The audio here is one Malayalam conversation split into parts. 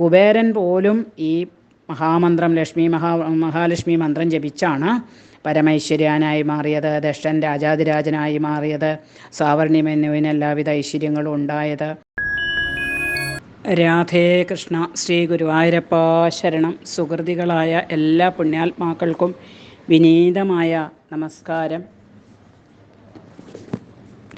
കുബേരൻ പോലും ഈ മഹാമന്ത്രം ലക്ഷ്മി മഹാ മഹാലക്ഷ്മി മന്ത്രം ജപിച്ചാണ് പരമൈശ്വര്യാനായി മാറിയത് ദക്ഷൻ രാജാതിരാജനായി മാറിയത് സാവർണിമെന്നുവിന് എല്ലാവിധ ഐശ്വര്യങ്ങളും ഉണ്ടായത്. രാധേ കൃഷ്ണ ശ്രീ ഗുരുവായൂരപ്പ ശരണം. സുഹൃതികളായ എല്ലാ പുണ്യാത്മാക്കൾക്കും വിനീതമായ നമസ്കാരം.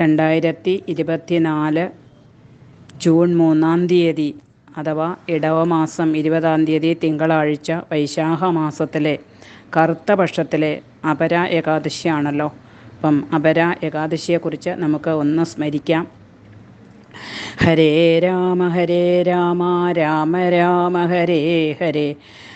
രണ്ടായിരത്തി ഇരുപത്തിനാല് ജൂൺ മൂന്നാം തീയതി അഥവാ ഇടവമാസം ഇരുപതാം തീയതി തിങ്കളാഴ്ച വൈശാഖ മാസത്തിലെ കറുത്ത പക്ഷത്തിലെ അപര ഏകാദശിയാണല്ലോ. അപ്പം അപര ഏകാദശിയെക്കുറിച്ച് നമുക്ക് ഒന്ന് സ്മരിക്കാം. ഹരേ രാമ ഹരേ രാമ രാമ രാമ ഹരേ ഹരേ.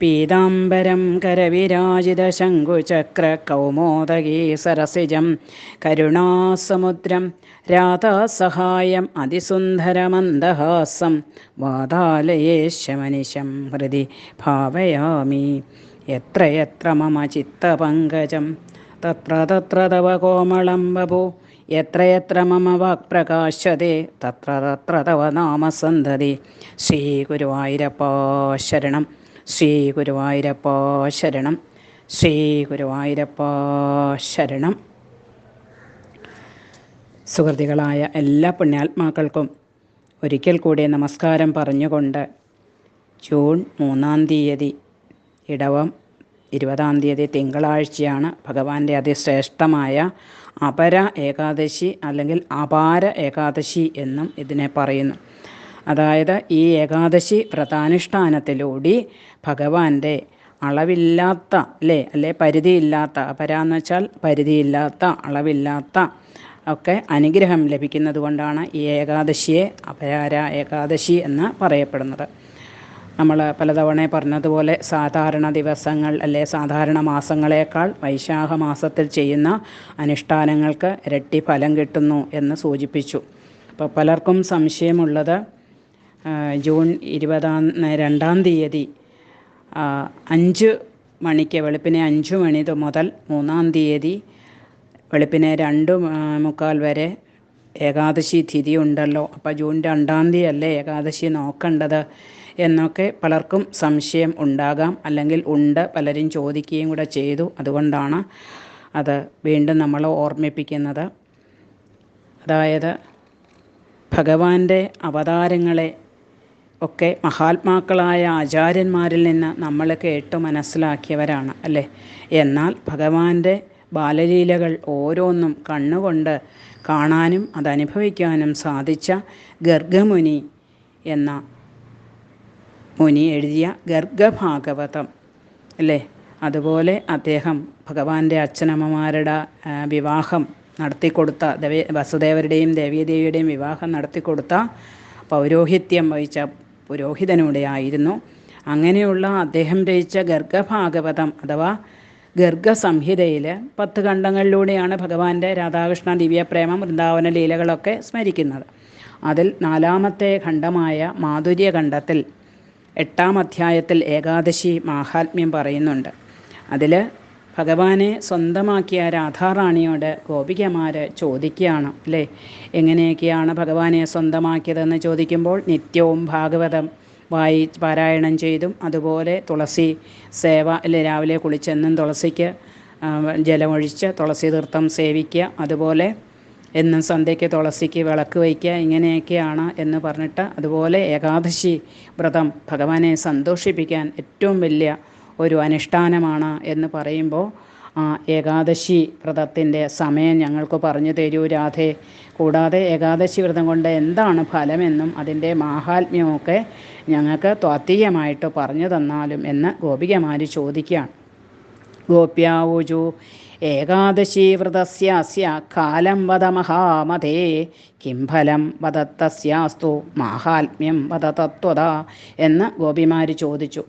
പീതാംബരം കരവിരാജിതശങ്കുചക്രകൗമോദഗീ സരസിജം കരുണാസമുദ്രം രാധാസഹായം അതിസുന്ദരമന്ദഹാസം വാതാലയേശമനിശം ഹൃദി ഭാവയാമി. എത്രയെത്ര എത്ര മമ ചിത്തപങ്കജം. തത്ര തത്ര തവ കോമളം ബഭൂ. എത്രയെത്ര മമ വാക്പ്രകാശതേ തത്ര തത്ര തവ നാമസന്ധതി. ശ്രീ ഗുരുവായൂരപ്പ ശരണം. ശ്രീ ഗുരുവായൂരപ്പ ശരണം. ശ്രീ ഗുരുവായൂരപ്പ ശരണം. സുഹൃത്തുക്കളായ എല്ലാ പുണ്യാത്മാക്കൾക്കും ഒരിക്കൽ കൂടി നമസ്കാരം പറഞ്ഞുകൊണ്ട് ജൂൺ മൂന്നാം തീയതി ഇടവം ഇരുപതാം തീയതി തിങ്കളാഴ്ചയാണ് ഭഗവാന്റെ അതിശ്രേഷ്ഠമായ അപര ഏകാദശി അല്ലെങ്കിൽ അപാര ഏകാദശി എന്നും ഇതിനെ പറയുന്നു. അതായത് ഈ ഏകാദശി വ്രതാനുഷ്ഠാനത്തിലൂടെ ഭഗവാന്റെ അളവില്ലാത്ത അല്ലേ? അല്ലെ പരിധിയില്ലാത്ത അപരാന്ന് വെച്ചാൽ പരിധിയില്ലാത്ത അളവില്ലാത്ത ഒക്കെ അനുഗ്രഹം ലഭിക്കുന്നത് കൊണ്ടാണ് ഈ ഏകാദശിയെ അപരാര ഏകാദശി എന്ന് പറയപ്പെടുന്നത്. നമ്മൾ പലതവണ പറഞ്ഞതുപോലെ സാധാരണ ദിവസങ്ങൾ അല്ലെ സാധാരണ മാസങ്ങളേക്കാൾ വൈശാഖ മാസത്തിൽ ചെയ്യുന്ന അനുഷ്ഠാനങ്ങൾക്ക് ഇരട്ടി ഫലം കിട്ടുന്നു എന്ന് സൂചിപ്പിച്ചു. അപ്പോൾ പലർക്കും സംശയമുള്ളത് ജൂൺ ഇരുപതാം രണ്ടാം തീയതി അഞ്ച് മണിക്ക് വെളുപ്പിനെ അഞ്ച് മണി മുതൽ മൂന്നാം തീയതി വെളുപ്പിനെ രണ്ട് മുക്കാൽ വരെ ഏകാദശി തിഥി ഉണ്ടല്ലോ. അപ്പോൾ ജൂൺ രണ്ടാം തീയതി അല്ലേ ഏകാദശി നോക്കേണ്ടത് എന്നൊക്കെ പലർക്കും സംശയം ഉണ്ടാകാം. അല്ലെങ്കിൽ ഉണ്ട് പലരും ചോദിക്കുകയും കൂടെ ചെയ്തു. അതുകൊണ്ടാണ് അത് വീണ്ടും നമ്മൾ ഓർമ്മിപ്പിക്കുന്നത്. അതായത് ഭഗവാന്റെ അവതാരങ്ങളെ ഒക്കെ മഹാത്മാക്കളായ ആചാര്യന്മാരിൽ നിന്ന് നമ്മൾ കേട്ട് മനസ്സിലാക്കിയവരാണ് അല്ലേ? എന്നാൽ ഭഗവാന്റെ ബാലലീലകൾ ഓരോന്നും കണ്ണുകൊണ്ട് കാണാനും അതനുഭവിക്കാനും സാധിച്ച ഗർഗമുനി എന്ന മുനി എഴുതിയ ഗർഗഭാഗവതം അല്ലേ? അതുപോലെ അദ്ദേഹം ഭഗവാന്റെ അച്ഛനമ്മമാരുടെ വിവാഹം നടത്തിക്കൊടുത്ത ദേവ വസുദേവരുടെയും ദേവീദേവിയുടെയും വിവാഹം നടത്തിക്കൊടുത്ത പൗരോഹിത്യം വഹിച്ച പുരോഹിതനൂടെ ആയിരുന്നു അങ്ങനെയുള്ള അദ്ദേഹം രചിച്ച ഗർഗഭാഗവതം അഥവാ ഗർഗസംഹിതയിൽ പത്ത് ഖണ്ഡങ്ങളിലൂടെയാണ് ഭഗവാന്റെ രാധാകൃഷ്ണ ദിവ്യപ്രേമ വൃന്ദാവന ലീലകളൊക്കെ സ്മരിക്കുന്നത്. അതിൽ നാലാമത്തെ ഖണ്ഡമായ മാധുര്യഖണ്ഡത്തിൽ എട്ടാം അധ്യായത്തിൽ ഏകാദശി മാഹാത്മ്യം പറയുന്നുണ്ട്. അതിൽ ഭഗവാനെ സ്വന്തമാക്കിയ രാധാറാണിയോട് ഗോപികമാർ ചോദിക്കുകയാണ് അല്ലേ? എങ്ങനെയൊക്കെയാണ് ഭഗവാനെ സ്വന്തമാക്കിയതെന്ന് ചോദിക്കുമ്പോൾ നിത്യവും ഭാഗവതം വായി പാരായണം ചെയ്തും അതുപോലെ തുളസി സേവ അല്ലെ? രാവിലെ കുളിച്ചെന്നും തുളസിക്ക് ജലമൊഴിച്ച് തുളസി തീർത്ഥം സേവിക്കുക അതുപോലെ എന്നും സന്ധ്യയ്ക്ക് തുളസിക്ക് വിളക്ക് വയ്ക്കുക ഇങ്ങനെയൊക്കെയാണ് എന്ന് പറഞ്ഞിട്ട് അതുപോലെ ഏകാദശി വ്രതം ഭഗവാനെ സന്തോഷിപ്പിക്കാൻ ഏറ്റവും വലിയ ഒരു അനുഷ്ഠാനമാണ് എന്ന് പറയുമ്പോൾ ഏകാദശി വ്രതത്തിന്റെ സമയം ഞങ്ങൾക്ക് പറഞ്ഞു തരൂ രാധേ. കൂടാതെ ഏകാദശി വ്രതം കൊണ്ട് എന്താണ് ഫലമെന്നും അതിന്റെ മാഹാത്മ്യമൊക്കെ ഞങ്ങൾക്ക് ത്വത്തീയമായിട്ട് പറഞ്ഞു തന്നാലും എന്ന് ഗോപികമാർ ചോദിക്കുകയാണ്. ഗോപ്യാവൂജു ഏകാദശി വ്രതസ്യാസ്യ കാലം വദ മഹാമതേ കിം ഫലം വദത്തസ്യാസ്തു മാഹാത്മ്യം വദ തത്വത എന്ന് ഗോപിമാർ ചോദിച്ചു.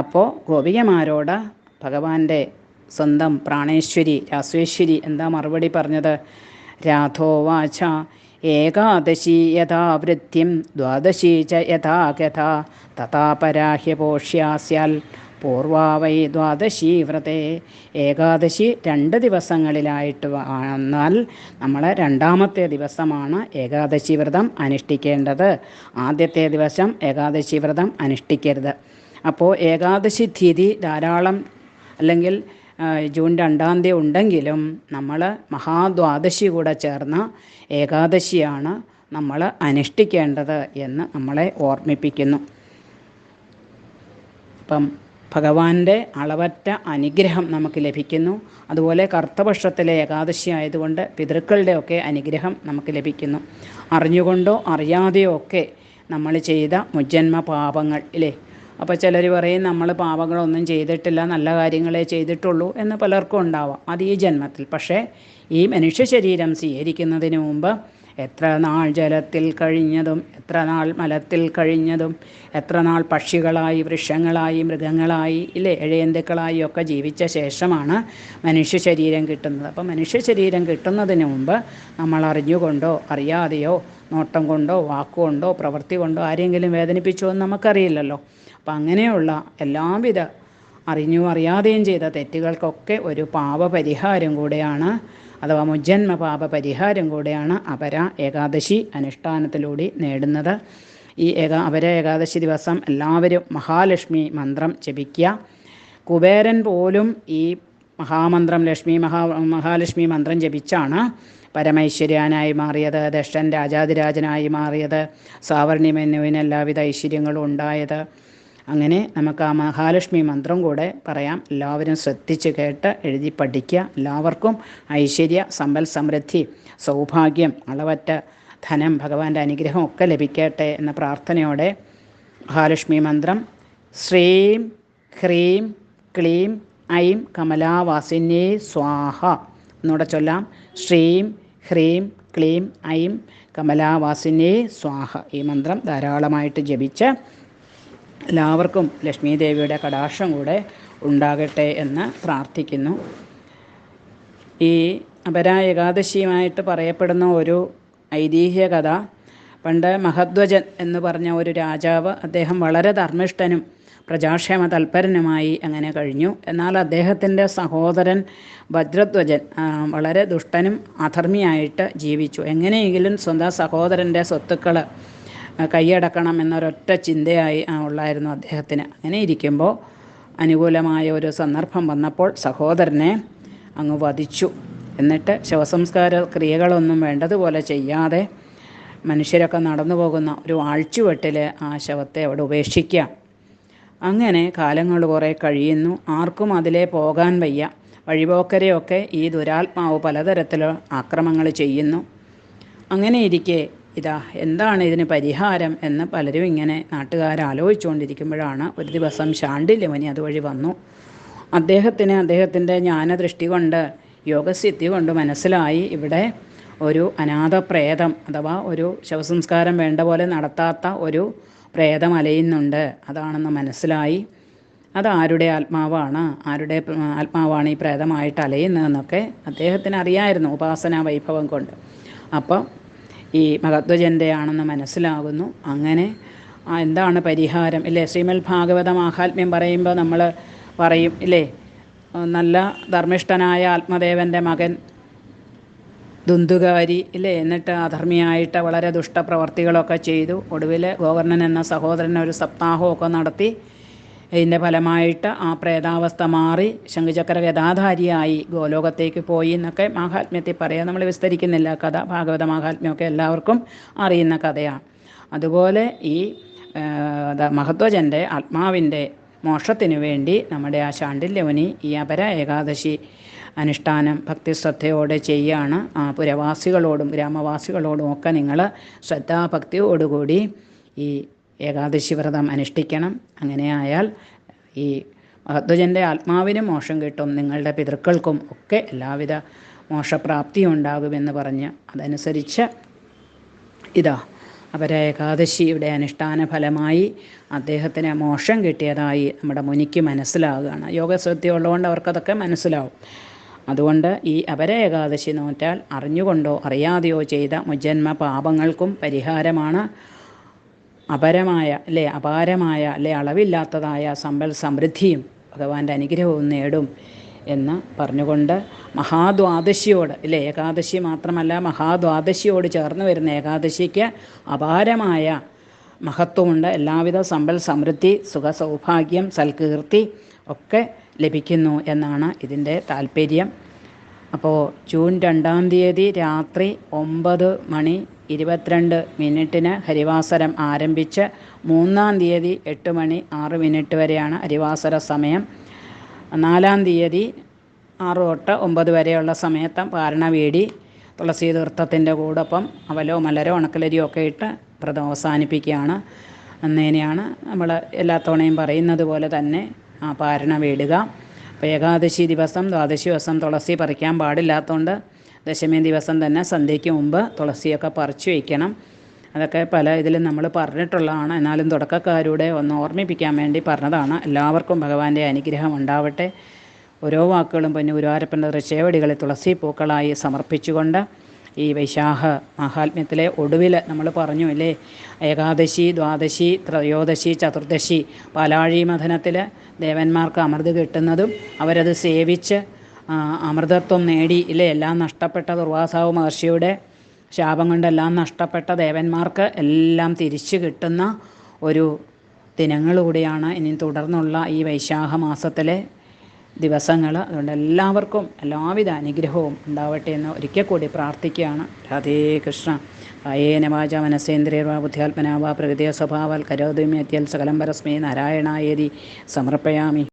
അപ്പോൾ ഗോപികമാരോട് ഭഗവാന്റെ സ്വന്തം പ്രാണേശ്വരി രാസേശ്വരി എന്താ മറുപടി പറഞ്ഞത്? രാധോവാച ഏകാദശി യഥാ വൃത്തിം ദ്വാദശി ച യഥാ ഗത തഥാ പരാഹ്യപോഷ്യാസ്യാൽ പൂർവാവൈ ദ്വാദശി വ്രതേ. ഏകാദശി രണ്ട് ദിവസങ്ങളിലായിട്ട് വന്നാൽ നമ്മൾ രണ്ടാമത്തെ ദിവസമാണ് ഏകാദശി വ്രതം അനുഷ്ഠിക്കേണ്ടത്. ആദ്യത്തെ ദിവസം ഏകാദശി വ്രതം അനുഷ്ഠിക്കരുത്. അപ്പോൾ ഏകാദശി തീയതി ധാരാളം അല്ലെങ്കിൽ ജൂൺ രണ്ടാം തീയതി ഉണ്ടെങ്കിലും നമ്മൾ മഹാദ്വാദശി കൂടെ ചേർന്ന ഏകാദശിയാണ് നമ്മൾ അനുഷ്ഠിക്കേണ്ടത് എന്ന് നമ്മളെ ഓർമ്മിപ്പിക്കുന്നു. അപ്പം ഭഗവാന്റെ അളവറ്റ അനുഗ്രഹം നമുക്ക് ലഭിക്കുന്നു. അതുപോലെ കർത്തപക്ഷത്തിലെ ഏകാദശി ആയതുകൊണ്ട് പിതൃക്കളുടെയൊക്കെ അനുഗ്രഹം നമുക്ക് ലഭിക്കുന്നു. അറിഞ്ഞുകൊണ്ടോ അറിയാതെയോ ഒക്കെ നമ്മൾ ചെയ്ത മുജ്ജന്മ പാപങ്ങൾ ഇല്ലേ? അപ്പോൾ ചിലർ പറയും നമ്മൾ പാപങ്ങളൊന്നും ചെയ്തിട്ടില്ല നല്ല കാര്യങ്ങളെ ചെയ്തിട്ടുള്ളൂ എന്ന് പലർക്കും ഉണ്ടാവാം. അത് ഈ ജന്മത്തിൽ. പക്ഷേ ഈ മനുഷ്യ ശരീരം സ്വീകരിക്കുന്നതിന് മുമ്പ് എത്ര നാൾ ജലത്തിൽ കഴിഞ്ഞതും എത്ര നാൾ മലത്തിൽ കഴിഞ്ഞതും എത്ര നാൾ പക്ഷികളായി വൃക്ഷങ്ങളായി മൃഗങ്ങളായി ഇല്ലേ ഇഴയന്തുക്കളായി ഒക്കെ ജീവിച്ച ശേഷമാണ് മനുഷ്യ ശരീരം കിട്ടുന്നത്. അപ്പോൾ മനുഷ്യ ശരീരം കിട്ടുന്നതിന് മുമ്പ് നമ്മൾ അറിഞ്ഞുകൊണ്ടോ അറിയാതെയോ നോട്ടം കൊണ്ടോ വാക്കുകൊണ്ടോ പ്രവൃത്തി കൊണ്ടോ ആരെങ്കിലും വേദനിപ്പിച്ചോ എന്ന് നമുക്കറിയില്ലല്ലോ. അപ്പം അങ്ങനെയുള്ള എല്ലാവിധ അറിഞ്ഞു അറിയാതെയും ചെയ്ത തെറ്റുകൾക്കൊക്കെ ഒരു പാപപരിഹാരം കൂടെയാണ് അഥവാ മുജ്ജന്മ പാപ പരിഹാരം കൂടെയാണ് അപര ഏകാദശി അനുഷ്ഠാനത്തിലൂടെ നേടുന്നത്. ഈ ഏകാ അപര ഏകാദശി ദിവസം എല്ലാവരും മഹാലക്ഷ്മി മന്ത്രം ജപിക്കുക. കുബേരൻ പോലും ഈ മഹാമന്ത്രം ലക്ഷ്മി മഹാ മഹാലക്ഷ്മി മന്ത്രം ജപിച്ചാണ് പരമൈശ്വര്യാനായി മാറിയത് ദക്ഷൻ രാജാതിരാജനായി മാറിയത് സാവർണി മെന്നുവിന് എല്ലാവിധ ഐശ്വര്യങ്ങളും ഉണ്ടായത്. അങ്ങനെ നമുക്ക് ആ മഹാലക്ഷ്മി മന്ത്രം കൂടെ പറയാം. എല്ലാവരും ശ്രദ്ധിച്ച് കേട്ട് എഴുതി പഠിക്കുക. എല്ലാവർക്കും ഐശ്വര്യ സമ്പൽ സമൃദ്ധി സൗഭാഗ്യം അളവറ്റ ധനം ഭഗവാന്റെ അനുഗ്രഹം ഒക്കെ ലഭിക്കട്ടെ എന്ന പ്രാർത്ഥനയോടെ മഹാലക്ഷ്മി മന്ത്രം ശ്രീം ഹ്രീം ക്ലീം ഐം കമലാവാസിനേ സ്വാഹ. എന്നൂടെ ചൊല്ലാം. ശ്രീം ഹ്രീം ക്ലീം ഐം കമലാവാസിനേ സ്വാഹ. ഈ മന്ത്രം ധാരാളമായിട്ട് ജപിച്ച് എല്ലാവർക്കും ലക്ഷ്മി ദേവിയുടെ കടാക്ഷം കൂടെ ഉണ്ടാകട്ടെ എന്ന് പ്രാർത്ഥിക്കുന്നു. ഈ അപര ഏകാദശിയുമായിട്ട് പറയപ്പെടുന്ന ഒരു ഐതിഹ്യ കഥ പണ്ട് മഹധ്വജൻ എന്ന് പറഞ്ഞ ഒരു രാജാവ് അദ്ദേഹം വളരെ ധർമ്മിഷ്ഠനും പ്രജാക്ഷേമ തൽപരനുമായി അങ്ങനെ കഴിഞ്ഞു. എന്നാൽ അദ്ദേഹത്തിന്റെ സഹോദരൻ ഭദ്രധ്വജൻ വളരെ ദുഷ്ടനും അധർമ്മിയായിട്ട് ജീവിച്ചു. എങ്ങനെയെങ്കിലും സ്വന്തം സഹോദരന്റെ സ്വത്തുക്കൾ കൈയടക്കണം എന്നൊരൊറ്റ ചിന്തയായി ഉള്ളായിരുന്നു അദ്ദേഹത്തിന്. അങ്ങനെ ഇരിക്കുമ്പോൾ അനുകൂലമായ ഒരു സന്ദർഭം വന്നപ്പോൾ സഹോദരനെ അങ്ങ് വധിച്ചു. എന്നിട്ട് ശവസംസ്കാര ക്രിയകളൊന്നും വേണ്ടതുപോലെ ചെയ്യാതെ മനുഷ്യരൊക്കെ നടന്നു പോകുന്ന ഒരു ആഴ്ചവെട്ടിൽ ആ ശവത്തെ അവിടെ ഉപേക്ഷിക്കുക. അങ്ങനെ കാലങ്ങൾ കുറേ കഴിയുന്നു. ആർക്കും അതിലെ പോകാൻ വയ്യ. വഴിപോക്കരെയൊക്കെ ഈ ദുരാത്മാവ് പലതരത്തിൽ ആക്രമങ്ങൾ ചെയ്യുന്നു. അങ്ങനെ ഇരിക്കെ ഇതാ എന്താണ് ഇതിന് പരിഹാരം എന്ന് പലരും ഇങ്ങനെ നാട്ടുകാർ ആലോചിച്ചുകൊണ്ടിരിക്കുമ്പോഴാണ് ഒരു ദിവസം ശാണ്ഡില്യമുനി അതുവഴി വന്നു. അദ്ദേഹത്തിന് അദ്ദേഹത്തിന്റെ ജ്ഞാനദൃഷ്ടി കൊണ്ട് യോഗസിദ്ധി കൊണ്ട് മനസ്സിലായി ഇവിടെ ഒരു അനാഥ പ്രേതം അഥവാ ഒരു ശവസംസ്കാരം വേണ്ട പോലെ നടത്താത്ത ഒരു പ്രേതം അലയുന്നുണ്ട് അതാണെന്ന് മനസ്സിലായി. അത് ആരുടെ ആത്മാവാണ്? ആരുടെ ആത്മാവാണ് ഈ പ്രേതമായിട്ട് അലയുന്നതെന്നൊക്കെ അദ്ദേഹത്തിന് അറിയായിരുന്നു ഉപാസന വൈഭവം കൊണ്ട്. അപ്പം ഈ മഹത്വജന്റെ മനസ്സിലാകുന്നു. അങ്ങനെ എന്താണ് പരിഹാരം? ഇല്ലേ? ശ്രീമൽ ഭാഗവത മാഹാത്മ്യം പറയുമ്പോൾ നമ്മൾ പറയും ഇല്ലേ? നല്ല ധർമ്മിഷ്ഠനായ ആത്മദേവന്റെ മകൻ ദുന്തുകാരി ഇല്ലേ? എന്നിട്ട് അധർമ്മിയായിട്ട് വളരെ ദുഷ്ടപ്രവർത്തികളൊക്കെ ചെയ്തു. ഒടുവിൽ ഗോവർണൻ എന്ന സഹോദരൻ ഒരു സപ്താഹമൊക്കെ നടത്തി. ഇതിന്റെ ഫലമായിട്ട് ആ പ്രേതാവസ്ഥ മാറി. ശംഖുചക്ര ഗതാധാരിയായി ഗോലോകത്തേക്ക് പോയി എന്നൊക്കെ മാഹാത്മ്യത്തിൽ പറയാം. നമ്മൾ വിസ്തരിക്കുന്നില്ല കഥ. ഭാഗവത മാഹാത്മ്യമൊക്കെ എല്ലാവർക്കും അറിയുന്ന കഥയാണ്. അതുപോലെ ഈ മഹത്വജന്റെ ആത്മാവിന്റെ മോക്ഷത്തിനു വേണ്ടി നമ്മുടെ ആ ശാണ്ഡില്യവനി ഈ അപര ഏകാദശി അനുഷ്ഠാനം ഭക്തിശ്രദ്ധയോടെ ആ പുരവാസികളോടും ഗ്രാമവാസികളോടും ഒക്കെ നിങ്ങൾ ശ്രദ്ധാഭക്തിയോടുകൂടി ഈ ഏകാദശി വ്രതം അനുഷ്ഠിക്കണം. അങ്ങനെയായാൽ ഈ മഹത്വജന്റെ ആത്മാവിന് മോക്ഷം കിട്ടും. നിങ്ങളുടെ പിതൃക്കൾക്കും ഒക്കെ എല്ലാവിധ മോക്ഷപ്രാപ്തിയും ഉണ്ടാകുമെന്ന് പറഞ്ഞ് അതനുസരിച്ച് ഇതാ അവരെ ഏകാദശിയുടെ അനുഷ്ഠാന ഫലമായി അദ്ദേഹത്തിന് മോശം കിട്ടിയതായി നമ്മുടെ മുനിക്ക് മനസ്സിലാവുകയാണ് യോഗശ്രദ്ധയുള്ളതുകൊണ്ട് അവർക്കതൊക്കെ മനസ്സിലാവും. അതുകൊണ്ട് ഈ അപര ഏകാദശി നോറ്റാൽ അറിഞ്ഞുകൊണ്ടോ അറിയാതെയോ ചെയ്ത മുജന്മ പാപങ്ങൾക്കും പരിഹാരമാണ്. അപരമായ അല്ലെ അപാരമായ അല്ലെ അളവില്ലാത്തതായ സമ്പൽ സമൃദ്ധിയും ഭഗവാന്റെ അനുഗ്രഹവും നേടും എന്ന് പറഞ്ഞുകൊണ്ട് മഹാദ്വാദശിയോട് ഇല്ലേ ഏകാദശി മാത്രമല്ല മഹാദ്വാദശിയോട് ചേർന്ന് വരുന്ന ഏകാദശിക്ക് അപാരമായ മഹത്വമുണ്ട്. എല്ലാവിധ സമ്പൽ സമൃദ്ധി സുഖ സൗഭാഗ്യം സൽകീർത്തി ഒക്കെ ലഭിക്കുന്നു എന്നാണ് ഇതിന്റെ താല്പര്യം അപ്പോൾ ജൂൺ രണ്ടാം തീയതി രാത്രി ഒമ്പത് മണി ഇരുപത്തിരണ്ട് മിനിറ്റിന് ഹരിവാസരം ആരംഭിച്ച് മൂന്നാം തീയതി എട്ട് മണി ആറ് മിനിറ്റ് വരെയാണ് ഹരിവാസര സമയം. നാലാം തീയതി ആറ് തൊട്ട് ഒമ്പത് വരെയുള്ള സമയത്ത് പാരണ വീടി തുളസി തീർത്ഥത്തിന്റെ കൂടൊപ്പം അവലോ മലരോ ഉണക്കലരിയോ ഒക്കെ ഇട്ട് വ്രതം അവസാനിപ്പിക്കുകയാണ്. അന്നേനെയാണ് നമ്മൾ എല്ലാ തവണയും പറയുന്നത് പോലെ തന്നെ പാരണ വീടുക. അപ്പോൾ ഏകാദശി ദിവസം ദ്വാദശി ദിവസം തുളസി പറിക്കാൻ പാടില്ലാത്തതുകൊണ്ട് ദശമി ദിവസം തന്നെ സന്ധ്യയ്ക്ക് മുമ്പ് തുളസിയൊക്കെ പറിച്ചു വയ്ക്കണം അതൊക്കെ പല ഇതിലും നമ്മൾ പറഞ്ഞിട്ടുള്ളതാണ്. എന്നാലും തുടക്കക്കാരുടെ ഒന്ന് ഓർമ്മിപ്പിക്കാൻ വേണ്ടി പറഞ്ഞതാണ്. എല്ലാവർക്കും ഭഗവാന്റെ അനുഗ്രഹം ഉണ്ടാവട്ടെ. ഓരോ വാക്കുകളും പൊന്നു ഗുരുവാരപ്പന്റെ ഋഷേവടികളെ തുളസി പൂക്കളായി സമർപ്പിച്ചുകൊണ്ട് ഈ വൈശാഖ മഹാത്മ്യത്തിലെ ഒടുവിൽ നമ്മൾ പറഞ്ഞു അല്ലേ ഏകാദശി ദ്വാദശി ത്രയോദശി ചതുർദശി പാലാഴി മഥനത്തിൽ ദേവന്മാർക്ക് അമൃത് കിട്ടുന്നതും അവരത് സേവിച്ച് അമൃതത്വം നേടി ഇല്ലേ? എല്ലാം നഷ്ടപ്പെട്ട ദുർവാസാവ് മഹർഷിയുടെ ശാപം കൊണ്ടെല്ലാം നഷ്ടപ്പെട്ട ദേവന്മാർക്ക് എല്ലാം തിരിച്ചു കിട്ടുന്ന ഒരു ദിനങ്ങളൂടെയാണ് ഇനി തുടർന്നുള്ള ഈ വൈശാഖ മാസത്തിലെ ദിവസങ്ങൾ അതുകൊണ്ട് എല്ലാവർക്കും എല്ലാവിധ അനുഗ്രഹവും ഉണ്ടാവട്ടെ എന്ന് ഒരിക്കൽ കൂടി പ്രാർത്ഥിക്കുകയാണ്. രാധേ കൃഷ്ണ. കായേന വാച മനസേന്ദ്രിയർവാ ബുദ്ധ്യാത്മനാവാ പ്രകൃതിയ സ്വഭാവാൽ കരോതിമ്യത്യൽ സകലം പരസ്മേ നാരായണായേതി. സമർപ്പയാമി.